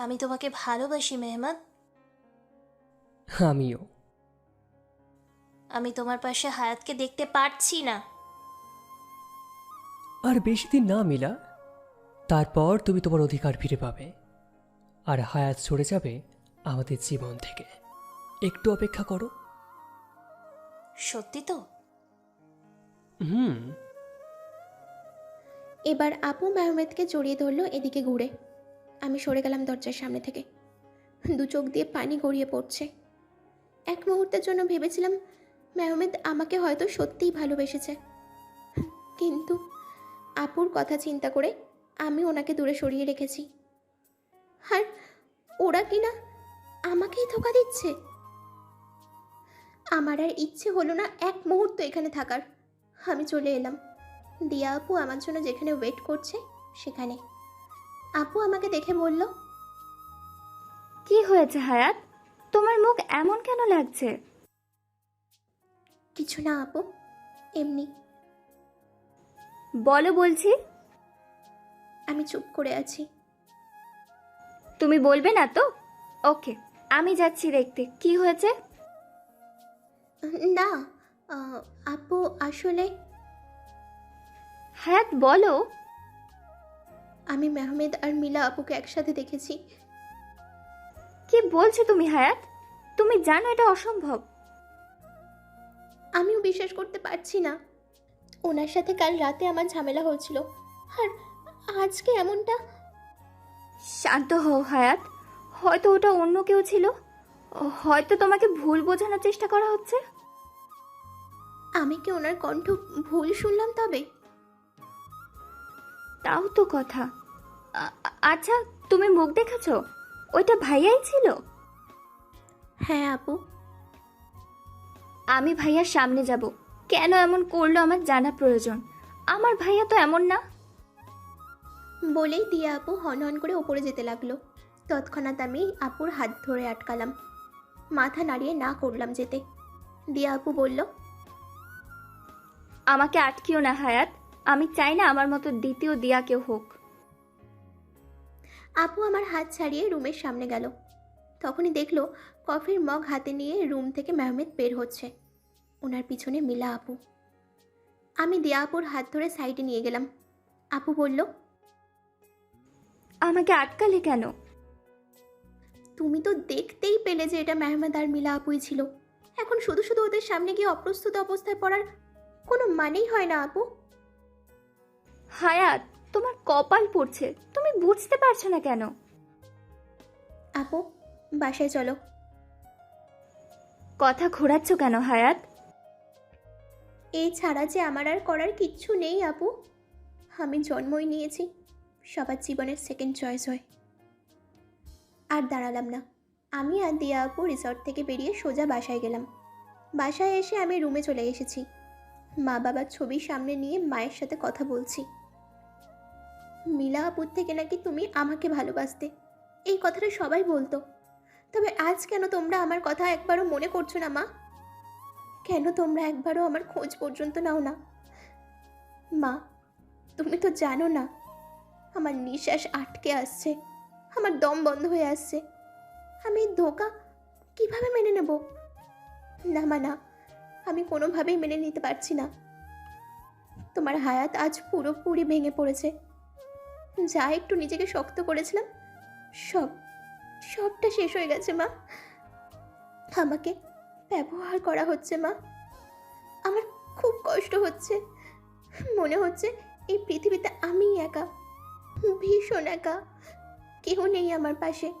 আমি তোমাকে ভালোবাসি মেহমান। আমিও। আমি তোমার পাশে হায়াতকে দেখতে পারছি না। আর বেশি দিন না মিলা। তারপর তুমি তোমার অধিকার ফিরে পাবে। আর হায়াত সরে যাবে আমাদের জীবন থেকে। একটু অপেক্ষা করো। সত্যি তো? হুম। এবার আপু মেহমেদকে জড়িয়ে ধরলো এদিকে ঘুরে। আমি সরে গেলাম দরজার সামনে থেকে। দু চোখ দিয়ে পানি গড়িয়ে পড়ছে। এক মুহূর্তের জন্য ভেবেছিলাম মেহমেদ আমাকে হয়তো সত্যিই ভালোবেসেছে। কিন্তু আপুর কথা চিন্তা করে আমি ওনাকে দূরে সরিয়ে রেখেছি। আর ওরা কি না আমাকেই ধোকা দিচ্ছে? আমার আর ইচ্ছে হলো না এক মুহূর্ত এখানে থাকার। আমি চলে এলাম। দিয়া আপু আমার জন্য যেখানে ওয়েট করছে, সেখানে। আপু আমাকে দেখে বলল কি হয়েছে হায়াত? তোমার মুখ এমন কেন লাগছে? কিছু না আপু এমনি। বলো বলছি। আমি চুপ করে আছি। তুমি বলবে না তো? ওকে আমি যাচ্ছি দেখতে। কি হয়েছে? না আহ, আপু আসলে হায়াত বলো। আমি মেহমেদ আর মিলা আপুকে একসাথে দেখেছি। কি বলছো তুমি হায়াত? তুমি জানো এটা অসম্ভব। আমিও বিশ্বাস করতে পারছি না। ওনার সাথে কাল রাতে আমার ঝামেলা হয়েছিল। আর আজকে এমনটা? শান্ত হও হায়াত। হয়তো ওটা অন্য কেউ ছিল। হয়তো তোমাকে ভুল বোঝানোর চেষ্টা করা হচ্ছে। আমি কি ওনার কণ্ঠ ভুল শুনলাম তবে? তাও তো কথা। আচ্ছা তুমি মুখ দেখেছ? ওইটা ভাইয়াই ছিল? হ্যাঁ আপু। আমি ভাইয়ার সামনে যাব। কেন এমন করল আমার জানা প্রয়োজন? আমার ভাইয়া তো এমন না। বলেই দিয়া আপু হন হন করে ওপরে যেতে লাগল। তৎক্ষণাৎ আমি আপুর হাত ধরে আটকালাম। মাথা নাড়িয়ে না করলাম যেতে। দিয়া আপু বলল আমাকে আটকিও না হায়াত। আমি চাই না আমার মতো দ্বিতীয় দিয়া কেউ হোক। আপু আমার হাত ছাড়িয়ে রুমের সামনে গেল। তখনই দেখল কফির মগ হাতে নিয়ে রুম থেকে মেহমেদ বের হচ্ছে। ওনার পিছনে মিলা আপু। আমি দিয়া আপুর হাত ধরে সাইডে নিয়ে গেলাম। আপু বলল আমাকে আটকালে কেন? তুমি তো দেখতেই পেলে যে এটা মেহমেদ আর মিলা আপুই ছিল। এখন শুধু শুধু ওদের সামনে গিয়ে অপ্রস্তুত অবস্থায় পড়ার কোনো মানেই হয় না আপু? হায়াত তোমার কপাল পড়ছে। তুমি বুঝতে পারছ না কেন? আপু বাসায় চলো। কথা ঘোরাচ্ছ কেন হায়াত? এই ছাড়া যে আমার আর করার কিচ্ছু নেই আপু। আমি জন্মই নিয়েছি। সবার জীবনের সেকেন্ড চয়েস হয়। আর দাঁড়ালাম না। আমি আর দিয়া আপু রিসর্ট থেকে বেরিয়ে সোজা বাসায় গেলাম। বাসায় এসে আমি রুমে চলে এসেছি। মা বাবার ছবি সামনে নিয়ে মায়ের সাথে কথা বলছি। মিলা আপুর থেকে নাকি তুমি আমাকে ভালোবাসতে। এই কথাটা সবাই বলতো। তবে আজ কেন তোমরা আমার কথা একবারও মনে করছ না, মা? কেন তোমরা একবারও আমার খোঁজ পর্যন্ত নাও না? মা, তুমি তো জানো না, আমার নিঃশ্বাস আটকে আসছে, আমার দম বন্ধ হয়ে আসছে। আমি ধোকা কীভাবে মেনে নেব? না, মা, না, আমি কোনোভাবেই মেনে নিতে পারছি না। তোমার হায়াত আজ পুরোপুরি ভেঙে পড়েছে। যা একটু নিজেকে শক্ত করেছিলাম, সব, সবটা শেষ হয়ে গেছে, মা। আমাকে ব্যবহার করা হচ্ছে, মা। আমার খুব কষ্ট হচ্ছে। মনে হচ্ছে এই পৃথিবীতে আমি একা, ভীষণ একা। কেউ নেই আমার পাশে।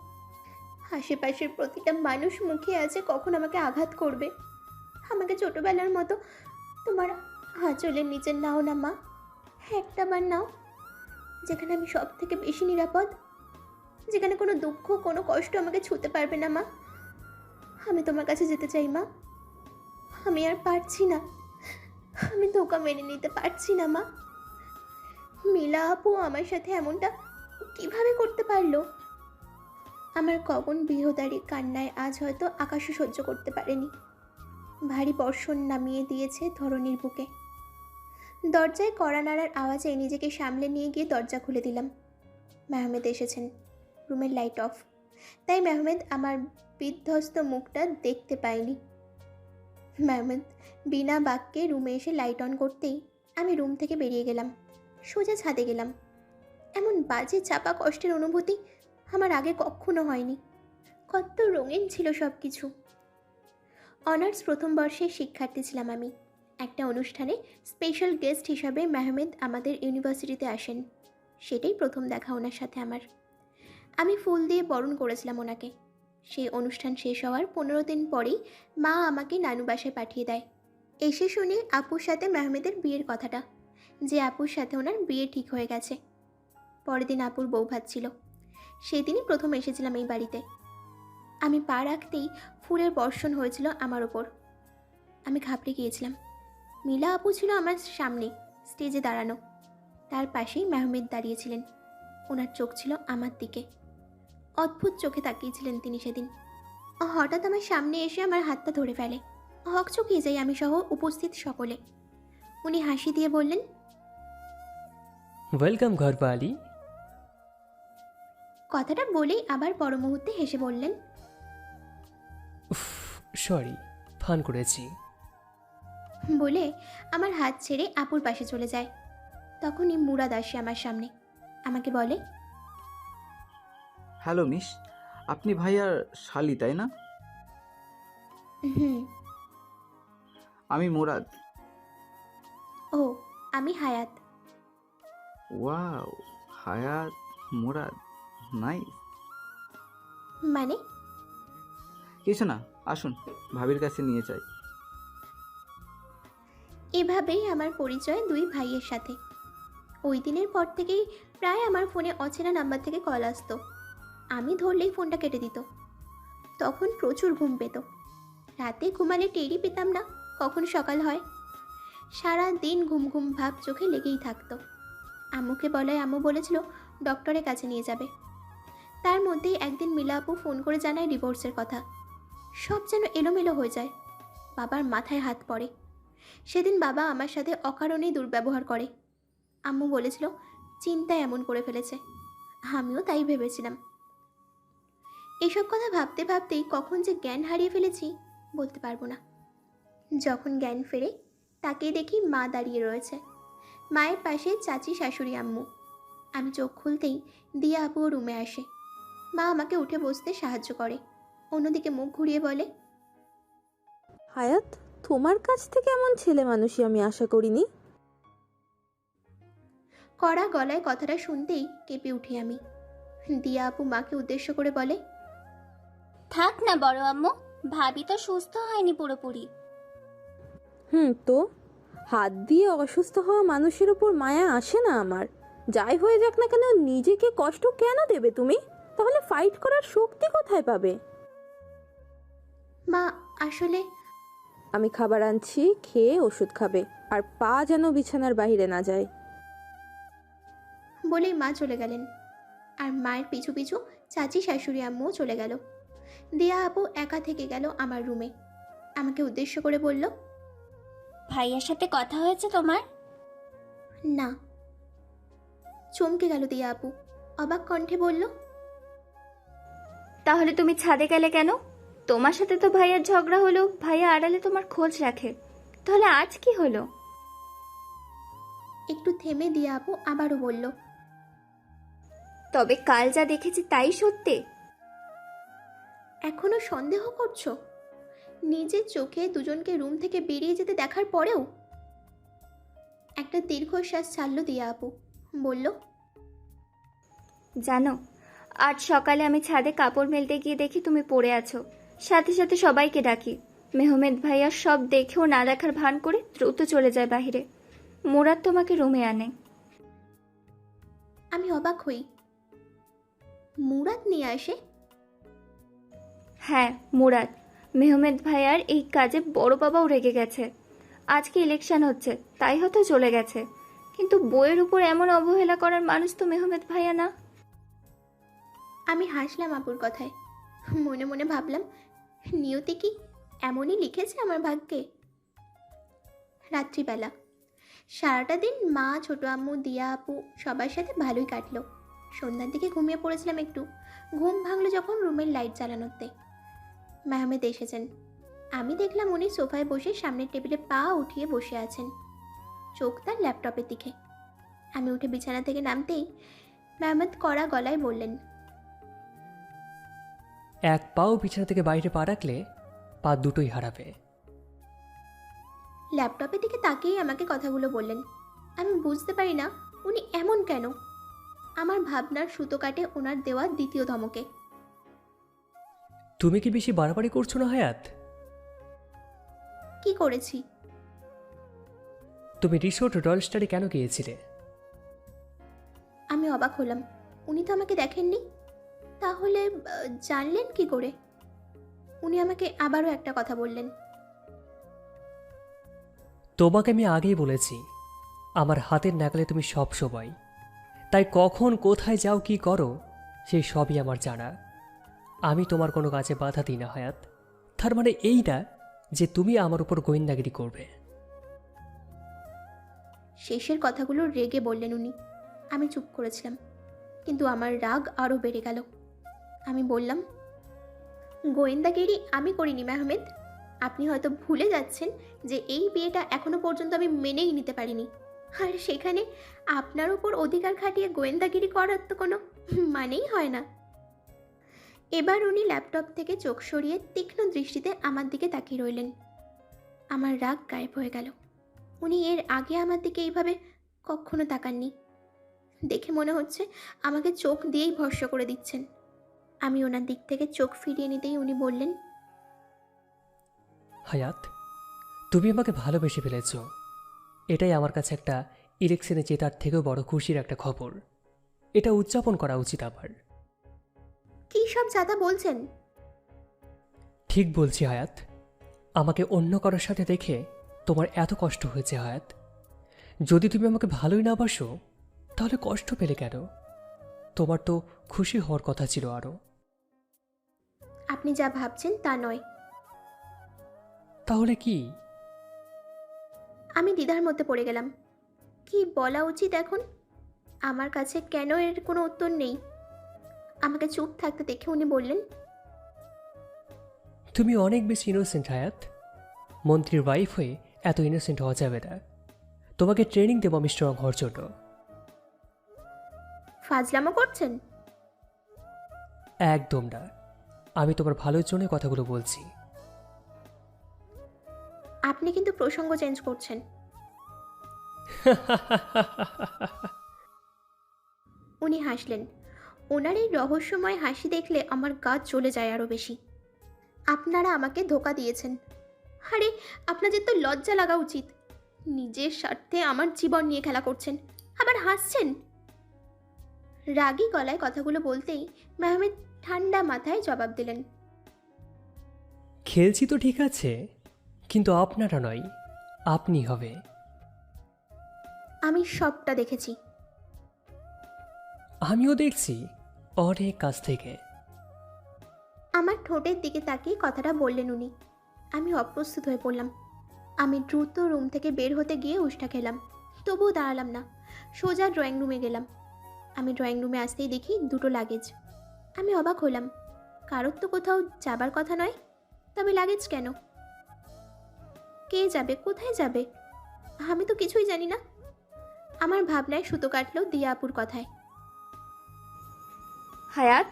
আশেপাশের প্রতিটা মানুষ মুখে আছে, কখন আমাকে আঘাত করবে? আমাকে ছোটবেলার মতো তোমার আঁচলের নিচে নাও না, মা। একটা বার নাও। যেখানে আমি সব থেকে বেশি নিরাপদ। যেখানে কোনো দুঃখ, কোনো কষ্ট আমাকে ছুঁতে পারবে না, মা। আমি তোমার কাছে যেতে চাই, মা। আমি আর পারছি না। আমি ধোকা মেনে নিতে পারছি না, মা। মিলা আপু আমার সাথে এমনটা কীভাবে করতে পারল? আমার কবন বৃহদারি কান্নায় আজ হয়তো আকাশও সহ্য করতে পারেনি। ভারী বর্ষণ নামিয়ে দিয়েছে ধরনীর বুকে। দরজায় কড়া নাড়ার আওয়াজে নিজেকে সামলে নিয়ে গিয়ে দরজা খুলে দিলাম। মেহমেদ এসেছেন। রুমের লাইট অফ। তাই মেহমেদ আমার বিধ্বস্ত মুখটা দেখতে পায়নি। মেহমেদ, বিনা বাক্যে রুমে এসে লাইট অন করতেই আমি রুম থেকে বেরিয়ে গেলাম। সোজা ছাদে গেলাম। এমন বাজে চাপা কষ্টের অনুভূতি আমার আগে কখনো হয়নি। কত রঙিন ছিল সব কিছু অনার্স প্রথম বর্ষের শিক্ষার্থী ছিলাম আমি। একটা অনুষ্ঠানে স্পেশাল গেস্ট হিসাবে মেহমেদ আমাদের ইউনিভার্সিটিতে আসেন। সেটাই প্রথম দেখা ওনার সাথে আমার। আমি ফুল দিয়ে বরণ করেছিলাম ওনাকে। সেই অনুষ্ঠান শেষ হওয়ার পনেরো দিন পরেই মা আমাকে নানু বাসায় পাঠিয়ে দেয়। এসে শুনি আপুর সাথে মেহমেদের বিয়ের কথাটা, যে আপুর সাথে ওনার বিয়ে ঠিক হয়ে গেছে। পরের দিন আপুর বউ ভাত ছিল। সেই দিনই প্রথম এসেছিলাম এই বাড়িতে। আমি পা রাখতেই ফুলের বর্ষণ হয়েছিল আমার ওপর। আমি ঘাবড়ে গিয়েছিলাম। মিলা আপু ছিল আমার সামনে স্টেজে দাঁড়ানো। তার পাশেই মেহমেদ দাঁড়িয়েছিলেন। ওনার চোখ ছিল আমার দিকে। অদ্ভুত চোখে তাকিয়েছিলেন তিনি সেদিন। হঠাৎ আমার সামনে এসে আমার হাতটা ধরে ফেলে। হক চকিয়ে যাই আমি সহ উপস্থিত সকলে। উনি হাসি দিয়ে বললেন ওয়েলকাম ঘরবালি কথাটা বলেই আবার পর মুহূর্তে হেসে বললেন উফ সরি ফান করেছি। বলে আমার হাত ছেড়ে আপুর পাশে চলে যায়। তখনই মুরাদ আসে আমার সামনে। আমাকে বলে হ্যালো মিস আপনি ভাইয়ার শালি তাই না? হুম। আমি মুরাদ। ও আমি হায়াত। ওয়াও হায়াত মুরাদ নাইস। মানে? কিছু না আসুন ভাবির কাছে নিয়ে যাই। এভাবেই আমার পরিচয় দুই ভাইয়ের সাথে। ওই দিনের পর থেকেই প্রায় আমার ফোনে অচেনা নাম্বার থেকে কল আসতো। আমি ধরলেই ফোনটা কেটে দিত। তখন প্রচুর ঘুম পেত। রাতে ঘুমালে টেরই পেতাম না, কখন সকাল হয়। সারা দিন ঘুম ঘুম ভাব চোখে লেগেই থাকতো। আম্মুকে বলায় আম্মু বলেছিল, ডক্টরের কাছে নিয়ে যাবে। তার মধ্যেই একদিন মিলা আপু ফোন করে জানায় ডিভোর্সের কথা। সব যেন এলোমেলো হয়ে যায়। বাবার মাথায় হাত পড়ে। সেদিন বাবা আমার সাথে অকারণেই দুর্ব্যবহার করে। আম্মু বলেছিল, চিন্তা এমন করে ফেলেছে। আমিও তাই ভেবেছিলাম। এসব কথা ভাবতে ভাবতেই কখন যে জ্ঞান হারিয়ে ফেলেছি বলতে পারব না। যখন জ্ঞান ফেরে তাকে দেখি মা দাঁড়িয়ে রয়েছে। মায়ের পাশে চাচি, শাশুড়ি, আম্মু। আমি চোখ খুলতেই দিয়া আপুও রুমে আসে। মা আমাকে উঠে বসতে সাহায্য করে। অন্যদিকে মুখ ঘুরিয়ে বলে, হায়াত? তোমার কাছ থেকে এমন ছেলে মানুষই আমি আশা করিনি। কড়া গলায় কথাটা শুনতেই কেঁপে উঠি আমি। দিয়া আপু মাকে উদ্দেশ্য করে বলে থাক না বড় আম্মু ভাবি তো সুস্থ হয়নি পুরোপুরি। হুম তো? হাত দিয়ে অসুস্থ হওয়া মানুষের উপর মায়া আসে না আমার। যাই হয়ে যাক না কেন নিজেকে কষ্ট কেন দেবে তুমি? তাহলে ফাইট করার শক্তি কোথায় পাবে? মা আসলে আমি খাবার আনছি খেয়ে ওষুধ খাবে আর পা যেন বিছানার বাইরে না যায়। বলেই মা চলে গেলেন। আর মায়ের পিছু পিছু চাচি শাশুড়ি আম্মুও চলে গেল। দিয়া আপু একা থেকে গেল আমার রুমে। আমাকে উদ্দেশ্য করে বলল ভাইয়ার সাথে কথা হয়েছে তোমার? না। চমকে গেল দিয়া আপু। অবাক কণ্ঠে বলল তাহলে তুমি ছাদে গেলে কেন? তোমার সাথে তো ভাইয়ার ঝগড়া হলো ভাইয়া আড়ালে তোমার খোঁজ রাখে। তাহলে আজ কি হলো? একটু থেমে দিয়ে আপু আবারও বলল তবে কাল যা দেখেছি তাই সত্যি। এখনও সন্দেহ করছ? নিজের চোখে দুজনকে রুম থেকে বেরিয়ে যেতে দেখার পরেও? একটা দীর্ঘশ্বাস ছাড়ল দিয়া আপু বলল জানো আজ সকালে আমি ছাদে কাপড় মেলতে গিয়ে দেখি তুমি পড়ে আছো। সাথে সাথে সবাইকে ডাকি। মেহমেদ ভাইয়া সব দেখেও না দেখার ভান করে দ্রুত চলে যায় বাহিরে। মুরাদ তোমাকে রুমে আনে। আমি অবাক হই। মুরাদ নিয়ে আসে? হ্যাঁ মুরাদ। মেহমেদ ভাইয়ার এই কাজে বড় বাবাও রেগে গেছে। আজকে ইলেকশন হচ্ছে তাই হয়তো চলে গেছে। কিন্তু বইয়ের উপর এমন অবহেলা করার মানুষ তো মেহমেদ ভাইয়া না। আমি হাসলাম আপুর কথায়। মনে মনে ভাবলাম নিয়তি কি এমনই লিখেছে আমার ভাগ্যে? রাত্রিবেলা। সারাটা দিন মা, ছোট আম্মু, দিয়া আপু সবার সাথে ভালোই কাটলো। সন্ধ্যার দিকে ঘুমিয়ে পড়েছিলাম একটু। ঘুম ভাঙলো যখন রুমের লাইট জ্বালানোতে। মেহমেদ এসেছেন। আমি দেখলাম উনি সোফায় বসে সামনের টেবিলে পা উঠিয়ে বসে আছেন। চোখ তার ল্যাপটপের দিকে। আমি উঠে বিছানা থেকে নামতেই মেহমেদ কড়া গলায় বললেন এক পাও বিছানা থেকে বাইরে পা রাখলে পা দুটোই হারাবে। ল্যাপটপের দিকে তাকিয়েই আমাকে কথাগুলো বললেন। আমি বুঝতে পারি না উনি এমন কেন? আমার ভাবনার সুতো কাটে ওনার দেওয়া দ্বিতীয় ধমকে। তুমি কি বেশি বাড়াবাড়ি করছ না হায়াত? কি করেছি? তুমি রিসোর্ট রয়্যাল স্টারে কেন গিয়েছিলে? আমি অবাক হলাম। উনি তো আমাকে দেখেননি? তাহলে জানলেন কি করে? উনি আমাকে আবারও একটা কথা বললেন। তোমাকে আমি আগেই বলেছি আমার হাতের নাগালে তুমি সব সময়। তাই কখন কোথায় যাও কি করো সেই সবই আমার জানা। আমি তোমার কোনো কাজে বাধা দিই না হায়াত। তার মানে এই না যে তুমি আমার উপর গোয়েন্দাগিরি করবে। শেষের কথাগুলো রেগে বললেন উনি। আমি চুপ করেছিলাম কিন্তু আমার রাগ আরও বেড়ে গেল। আমি বললাম, গোয়েন্দাগিরি আমি করিনি, মেহমেদ। আপনি হয়তো ভুলে যাচ্ছেন যে এই বিয়েটা এখনও পর্যন্ত আমি মেনেই নিতে পারিনি। আর সেখানে আপনার উপর অধিকার খাটিয়ে গোয়েন্দাগিরি করার তো কোনো মানেই হয় না। এবার উনি ল্যাপটপ থেকে চোখ সরিয়ে তীক্ষ্ণ দৃষ্টিতে আমার দিকে তাকিয়ে রইলেন। আমার রাগ গায়েব হয়ে গেল। উনি এর আগে আমার দিকে এইভাবে কখনো তাকাননি। দেখে মনে হচ্ছে আমাকে চোখ দিয়েই ভরসা করে দিচ্ছেন। আমি ওনার দিক থেকে চোখ ফিরিয়ে নিতেই উনি বললেন হায়াত তুমি আমাকে ভালোবেসে ফেলেছ। এটাই আমার কাছে একটা ইলেকশনে জেতার থেকেও বড় খুশির একটা খবর। এটা উদযাপন করা উচিত আমার। কী সব জাদা বলছেন? ঠিক বলছি হায়াত। আমাকে অন্য কারোর সাথে দেখে তোমার এত কষ্ট হয়েছে হায়াত। যদি তুমি আমাকে ভালোই না বাসো তাহলে কষ্ট পেলে কেন? তোমার তো খুশি হওয়ার কথা ছিল আরও আপনি যা ভাবছেন তা নয়। তাহলে কি? আমি দ্বিধার মধ্যে পড়ে গেলাম। কি বলা উচিত এখন? আমার কাছে কেন এর কোনো উত্তর নেই। আমাকে চুপ থাকতে দেখে উনি বললেন তুমি অনেক বেশি ইনোসেন্ট হায়াত। মন্ত্রীর ওয়াইফ হয়ে এত ইনোসেন্ট হওয়া যাবে না। তোমাকে ট্রেনিং দেবো আমি স্ট্রং হওয়ার জন্য। ফাজলামো করছেন? একদম না। আমি তোমার ভালোর জন্য কথাগুলো বলছি। আপনি কিন্তু প্রসঙ্গ চেঞ্জ করছেন। উনি হাসলেন। ওনার এই রহস্যময় হাসি দেখলে আমার গা চলে যায় আরও বেশি। আপনারা আমাকে ধোকা দিয়েছেন। আরে আপনাদের তো লজ্জা লাগা উচিত। নিজের স্বার্থে আমার জীবন নিয়ে খেলা করছেন। আবার হাসছেন? রাগী গলায় কথাগুলো বলতেই মেহমেদ ঠান্ডা মাথায় জবাব দিলেন। খেলছি তো ঠিক আছে কিন্তু আপনারা নয় আপনি হবে। আমি সবটা দেখেছি। আমিও দেখছি অনেক কাছ থেকে। আমার ঠোঁটের দিকে তাকিয়ে কথাটা বললেন উনি। আমি অপ্রস্তুত হয়ে পড়লাম। আমি দ্রুত রুম থেকে বের হতে গিয়ে উষ্টা খেলাম। তবুও দাঁড়ালাম না। সোজা ড্রয়িং রুমে গেলাম। আমি ড্রয়িং রুমে আসতেই দেখি দুটো লাগেজ। আমি অবাক হলাম। কারোর তো কোথাও যাবার কথা নয় তবে লাগেজ কেন? কে যাবে কোথায় যাবে? আমি তো কিছুই জানি না। আমার ভাবনায় সুতো কাটলো দিয়াপুর কথায়। হায়াত?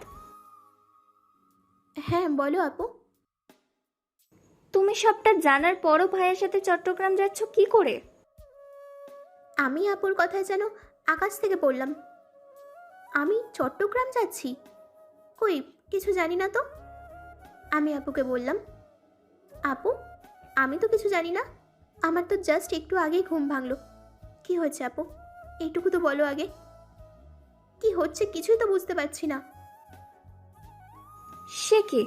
হ্যাঁ বলো আপু। তুমি সবটা জানার পরও ভাইয়ের সাথে চট্টগ্রাম যাচ্ছ কি করে? আমি আপুর কথায় যেন আকাশ থেকে পড়লাম। আমি চট্টগ্রাম যাচ্ছি? কই? কিছু জানি না তো। আমি আপুকে বললাম, আপু, আমি তো কিছু জানি না। আমার তো জাস্ট একটু আগেই ঘুম ভাঙলো। কি হয়েছে আপু? এইটুকু তো বলো আগে। কি হচ্ছে কিছুই তো বুঝতে পারছি না। সে কি?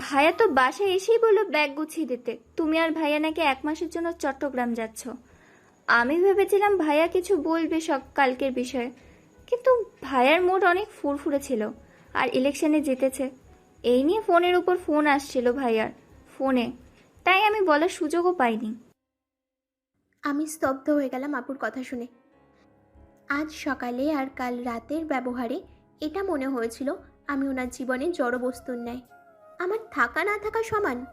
ভাইয়া তো বাসায় এসেই বলল ব্যাগ গুছিয়ে দিতে। তুমি আর ভাইয়া নাকি এক মাসের জন্য চট্টগ্রাম যাচ্ছ। আমি ভেবেছিলাম ভাইয়া কিছু বলবে সব কালকের বিষয়ে। কিন্তু ভাইয়ার মুড অনেক ফুরফুরে ছিল। আর ইলেকশনে জিতেছে। এই নিয়ে ফোনের উপর ফোন আসছিল ভাইয়ার, ফোনে। তাই আমি বলার সুযোগও পাইনি। আমি স্তব্ধ হয়ে গেলাম আপুর কথা শুনে। আজ সকালে আর কাল রাতের ব্যবহারে এটা মনে হয়েছিল আমি ওনার জীবনে জড় বস্তুর ন্যায়। আমার থাকা না থাকা সমান।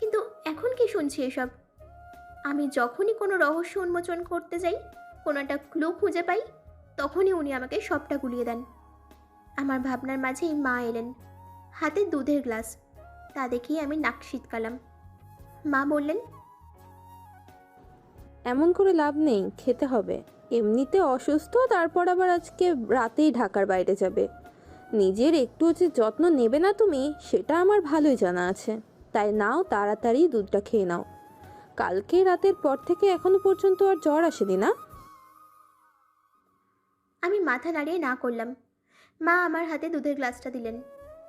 কিন্তু এখন কি শুনছি এসব? আমি যখনই কোনো রহস্য উন্মোচন করতে যাই, কোনো একটা ক্লু খুঁজে পাই, তখনই উনি আমাকে সবটা গুলিয়ে দেন। আমার ভাবনার মাঝেই মা এলেন। হাতে দুধের গ্লাস তা দেখেই আমি নাক শীতকালাম। মা বললেন এমন করে লাভ নেই খেতে হবে। এমনিতে অসুস্থ তারপর আবার আজকে রাতেই ঢাকার বাইরে যাবে। নিজের একটু যে যত্ন নেবে না তুমি সেটা আমার ভালোই জানা আছে। তাই নাও তাড়াতাড়ি দুধটা খেয়ে নাও। কালকে রাতের পর থেকে এখনও পর্যন্ত আর জ্বর আসেনি না? আমি মাথা নাড়িয়ে না করলাম। মা আমার হাতে দুধের গ্লাসটা দিলেন।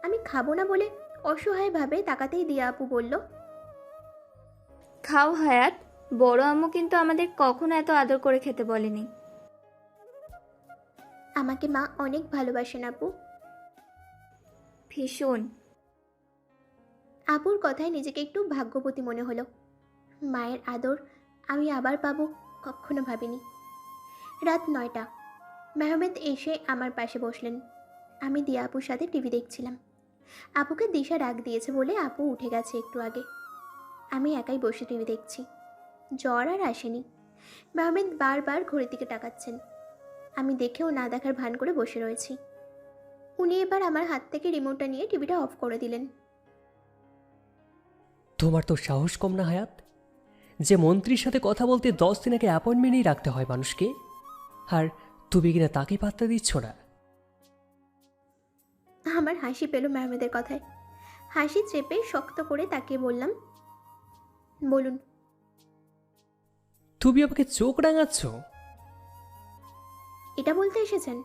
আমি খাব না বলে অসহায়ভাবে তাকাতেই দিয়া আপু বলল খাও হায়াত বড় আম্মু কিন্তু আমাদের কখনো এত আদর করে খেতে বলেনি। আমাকে মা অনেক ভালোবাসেন আপু। ভীষণ। আপুর কথায় নিজেকে একটু ভাগ্যবতী মনে হলো। মায়ের আদর আমি আবার পাবো কখনো ভাবিনি। রাত নয়টা। মেহমেদ এসে আমার পাশে বসলেন। আমি দিয়া আপুর সাথে টিভি দেখছিলাম। আপুকে দিশা ডাক দিয়েছে বলে আপু উঠে গেছে একটু আগে। আমি একাই বসে টিভি দেখছি। জ্বর আর আসেনি। মেহমেদ বারবার ঘড়ির দিকে তাকাচ্ছেন। আমি দেখেও না দেখার ভান করে বসে রয়েছি। উনি এবার আমার হাত থেকে রিমোটটা নিয়ে টিভিটা অফ করে দিলেন। তোমার তো সাহস কম না, হায়াত। যে মন্ত্রীর সাথে কথা বলতে দশ দিন আগে অ্যাপয়েন্টমেন্টই রাখতে হয় মানুষকে। আর তুমি কিনা তাকে পাত্তা দিচ্ছ না? আমার হাসি পেল ম্যামেদের কথায়। হাসি চেপে শক্ত করে তাকিয়ে বললাম বলুন। তুমি আমাকে চোখ রাঙাচ্ছ? এটা বলতে এসেছেন।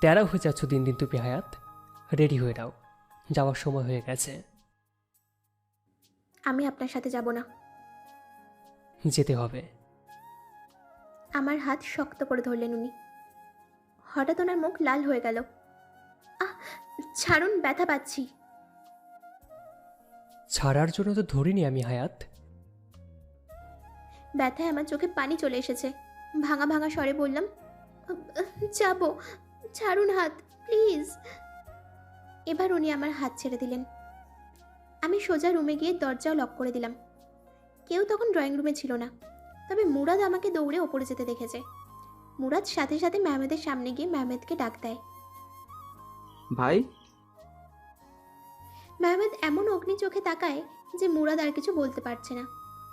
তেরা হয়ে যাচ্ছ দিন দিন তুমি হায়াত। রেডি হয়ে নাও। যাওয়ার সময় হয়ে গেছে। আমি আপনার সাথে যাব না। যেতে হবে। আমার হাত শক্ত করে ধরলেন উনি। হঠাৎ ওনার মুখ লাল হয়ে গেল। আহ ছাড়ুন ব্যথা পাচ্ছি। ছাড়ার জন্য তো ধরিনি আমি হায়াত। ব্যথায় আমার চোখে পানি চলে এসেছে। ভাঙা ভাঙা স্বরে বললাম যাব ছাড়ুন হাত প্লিজ। এবার উনি আমার হাত ছেড়ে দিলেন। আমি সোজা রুমে গিয়ে দরজাও লক করে দিলাম। কেউ তখন ড্রয়িং রুমে ছিল না তবে মুরাদ আমাকে দৌড়ে ওপরে যেতে দেখেছে। মুরাদ সাথে সাথে মেহমেদের সামনে গিয়ে মেহমেদকে ডাক দেয়। ভাই? মেহমেদ এমন অগ্নি চোখে তাকায় যে মুরাদ আর কিছু বলতে পারছে না।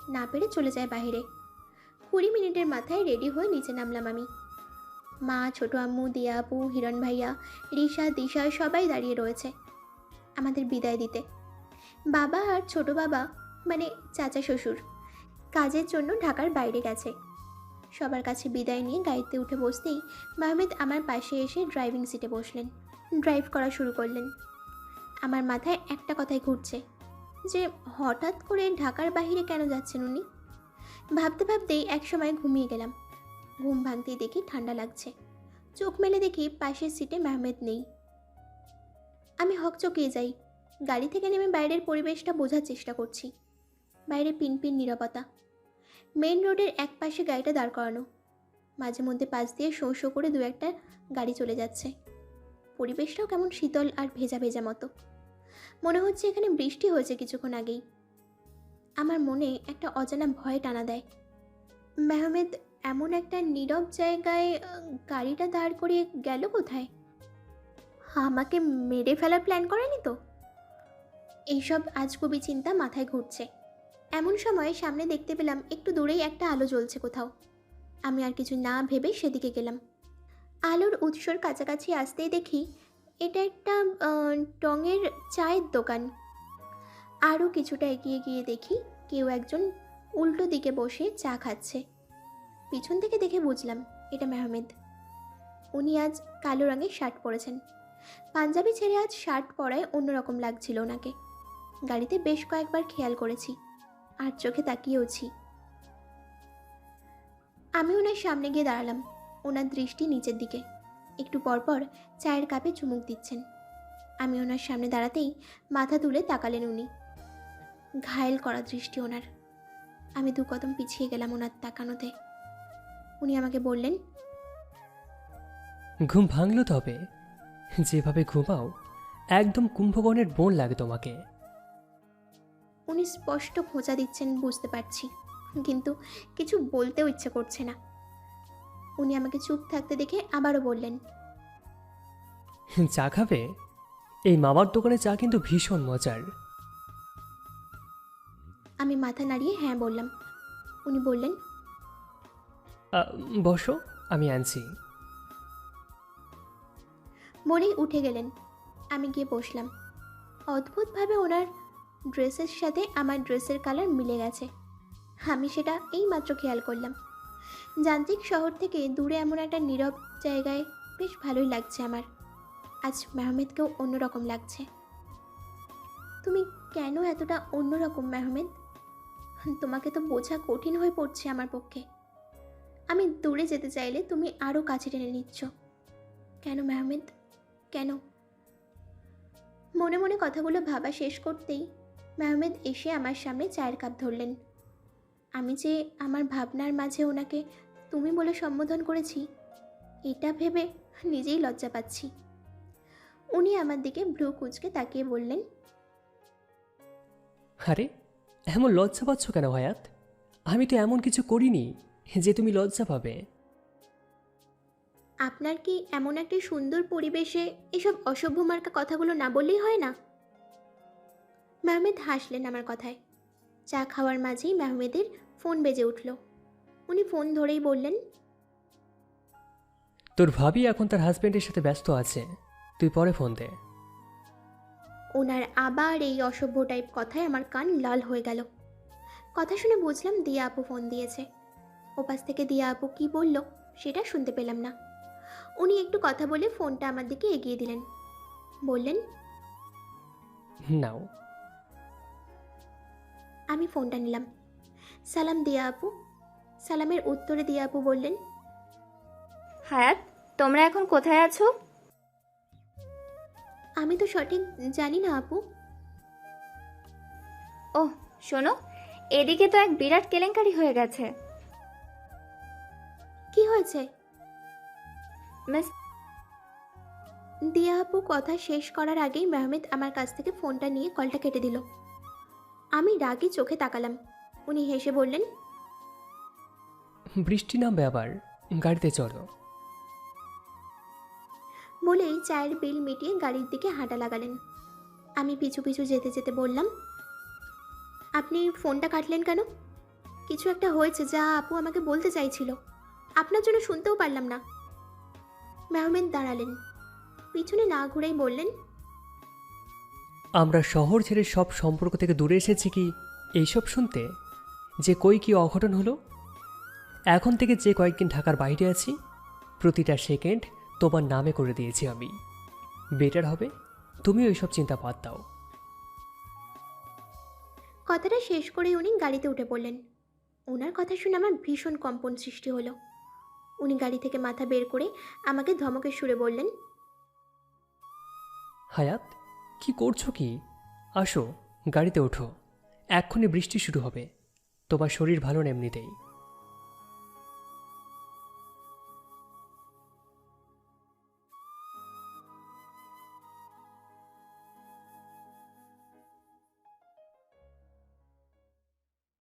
না পেরে চলে যায় বাইরে কুড়ি মিনিটের মাথায় রেডি হয়ে নিচে নামলাম আমি। মা ছোট আম্মু দিয়া আপু হিরণ ভাইয়া রিশা দিশা সবাই দাঁড়িয়ে রয়েছে আমাদের বিদায় দিতে। বাবা আর ছোট বাবা মানে চাচা শ্বশুর কাজের জন্য ঢাকার বাইরে গেছে। সবার কাছে বিদায় নিয়ে গাড়িতে উঠে বসতেই মাহমেদ আমার পাশে এসে ড্রাইভিং সিটে বসলেন। ড্রাইভ করা শুরু করলেন। আমার মাথায় একটা কথাই ঘুরছে, যে হঠাৎ করে ঢাকার বাইরে কেন যাচ্ছেন উনি? ভাবতে ভাবতেই একসময় ঘুমিয়ে গেলাম। ঘুম ভাঙতেই দেখি ঠান্ডা লাগছে। চোখ মেলে দেখি পাশের সিটে মেহমেদ নেই। আমি হকচকিয়ে যাই। গাড়ি থেকে নেমে বাইরের পরিবেশটা বোঝার চেষ্টা করছি। বাইরে পিনপিন নীরবতা। মেন রোডের এক পাশে গাড়িটা দাঁড় করানো। মাঝে মধ্যে পাশ দিয়ে শো শো করে দু একটা গাড়ি চলে যাচ্ছে। পরিবেশটাও কেমন শীতল আর ভেজা ভেজা মতো। মনে হচ্ছে এখানে বৃষ্টি হয়েছে কিছুক্ষণ আগেই। আমার মনে একটা অজানা ভয় টানা দেয়। মেহমেদ, এমন একটা নীরব জায়গায় গাড়িটা দাঁড় করিয়ে গেল কোথায়? আমাকে মেরে ফেলার প্ল্যান করেনি তো? এইসব আজগুবি চিন্তা মাথায় ঘুরছে। এমন সময় সামনে দেখতে পেলাম একটু দূরেই একটা আলো জ্বলছে কোথাও। আমি আর কিছু না ভেবে সেদিকে গেলাম। আলোর উৎসর কাছাকাছি আসতেই দেখি এটা একটা টঙের চায়ের দোকান। আরও কিছুটা এগিয়ে গিয়ে দেখি কেউ একজন উল্টো দিকে বসে চা খাচ্ছে। পিছন থেকে দেখে বুঝলাম এটা মেহমেদ। উনি আজ কালো রঙের শার্ট পরেছেন। পাঞ্জাবি ছেড়ে আজ শার্ট পরায় অন্যরকম লাগছিল ওনাকে। গাড়িতে বেশ কয়েকবার খেয়াল করেছি। আর চোখে তাকিয়েওছি। আমি ওনার সামনে গিয়ে দাঁড়ালাম, ওনার দৃষ্টি নিচের দিকে। একটু পরপর চায়ের কাপে চুমুক দিচ্ছেন। আমি ওনার সামনে দাঁড়াতেই মাথা তুলে তাকালেন উনি। ঘায়েল করা দৃষ্টি ওনার। আমি দু কদম পিছিয়ে গেলাম ওনার তাকানোতে। উনি আমাকে বললেন, ঘুম ভাঙলো তবে। যেভাবে ঘুমাও, একদম কুম্ভকর্ণের বোন লাগে তোমাকে। উনি স্পষ্ট খোঁজা দিচ্ছেন বুঝতে পারছি। কিন্তু কিছু বলতেও ইচ্ছে করছে না। উনি আমাকে চুপ থাকতে দেখে আবারও বললেন চা খাবে? এই মামার দোকানে চা কিন্তু ভীষণ মজার। আমি মাথা নাড়িয়ে হ্যাঁ বললাম। উনি বললেন বসো আমি আনছি। বলেই উঠে গেলেন। আমি গিয়ে বসলাম। অদ্ভুতভাবে ওনার ড্রেসের সাথে আমার ড্রেসের কালার মিলে গেছে। আমি সেটা এইমাত্র খেয়াল করলাম। যান্ত্রিক শহর থেকে দূরে এমন একটা নীরব জায়গায় বেশ ভালোই লাগছে আমার। আজ মেহমেদকেও অন্যরকম লাগছে। তুমি কেন এতটা অন্যরকম, মেহমেদ? তোমাকে তো বোঝা কঠিন হয়ে পড়ছে আমার পক্ষে। আমি দূরে যেতে চাইলে তুমি আরও কাছে টেনে নিচ্ছ। কেন, মেহমেদ? কেন? মনে মনে কথাগুলো ভাবা শেষ করতেই মেহমেদ এসে আমার সামনে চায়ের কাপ ধরলেন। আমি যে আমার ভাবনার মাঝে ওনাকে তুমি বলে সম্বোধন করেছি এটা ভেবে নিজেই লজ্জা পাচ্ছি। উনি আমার দিকে ভ্রু কুচকে তাকিয়ে বললেন আরে এমন লজ্জা পাচ্ছ কেন হায়াত? আমি তো এমন কিছু করিনি যে তুমি লজ্জা পাবে। আপনার কি এমন একটি সুন্দর পরিবেশে এসব অসভ্য মার্কা কথাগুলো না বললেই হয় না? মেহমেদ হাসলেন আমার কথায়। চা খাওয়ার মাঝেই মেহমেদের ফোন বেজে উঠল। উনি ফোন ধরেই বললেন তোর ভাবি এখন তার হাজবেন্ডের সাথে ব্যস্ত আছে তুই পরে ফোন দে। ওনার আবার এই অসভ্য টাইপ কথায় আমার কান লাল হয়ে গেল। কথা শুনে বুঝলাম দিয়া আপু ফোন দিয়েছে। ওপাশ থেকে দিয়া আপু কি বলল সেটা শুনতে পেলাম না। উনি একটু কথা বলে ফোনটা আমার দিকে এগিয়ে দিলেন। বললেন নাও। আমি ফোনটা নিলাম। সালাম দিয়া আপু। সালামের উত্তরে দিয়া আপু বললেন হায়াত তোমরা এখন কোথায় আছো? আমি তো সঠিক জানি না আপু। ওহ শোনো এদিকে তো এক বিরাট কেলেঙ্কারি হয়ে গেছে। কি হয়েছে? মিস দিয়া আপু কথা শেষ করার আগেই মেহমেদ আমার কাছ থেকে ফোনটা নিয়ে কলটা কেটে দিল। আমি রাগে চোখে তাকালাম। উনি হেসে বললেন বৃষ্টি নামবে আবার গাড়িতে চলো। বলেই চায়ের বিল মিটিয়ে গাড়ির দিকে হাঁটা লাগালেন। আমি পিছু পিছু যেতে যেতে বললাম আপনি ফোনটা কাটলেন কেন? কিছু একটা হয়েছে যা আপু আমাকে বলতে চাইছিল। আপনার জন্য শুনতেও পারলাম না। মেহমেদ দাঁড়ালেন। পিছনে না ঘুরেই বললেন আমরা শহর ছেড়ে সব সম্পর্ক থেকে দূরে এসেছি কি? এইসব শুনতে যে কই কি অঘটন হলো? এখন থেকে যে কয়েকদিন ঢাকার বাইরে আছি প্রতিটা সেকেন্ড তোমার নামে করে দিয়েছি আমি। বেটার হবে তুমি ওইসব চিন্তা বাদ দাও। কথাটা শেষ করে উনি গাড়িতে উঠে পড়লেন। ওনার কথা শুনে আমার ভীষণ কম্পন সৃষ্টি হলো। উনি গাড়ি থেকে মাথা বের করে আমাকে ধমকের সুরে বললেন হায়াত কি করছ কি? আসো গাড়িতে ওঠো। এক্ষুনি বৃষ্টি শুরু হবে। তোমার শরীর ভালো নেমনিতেই।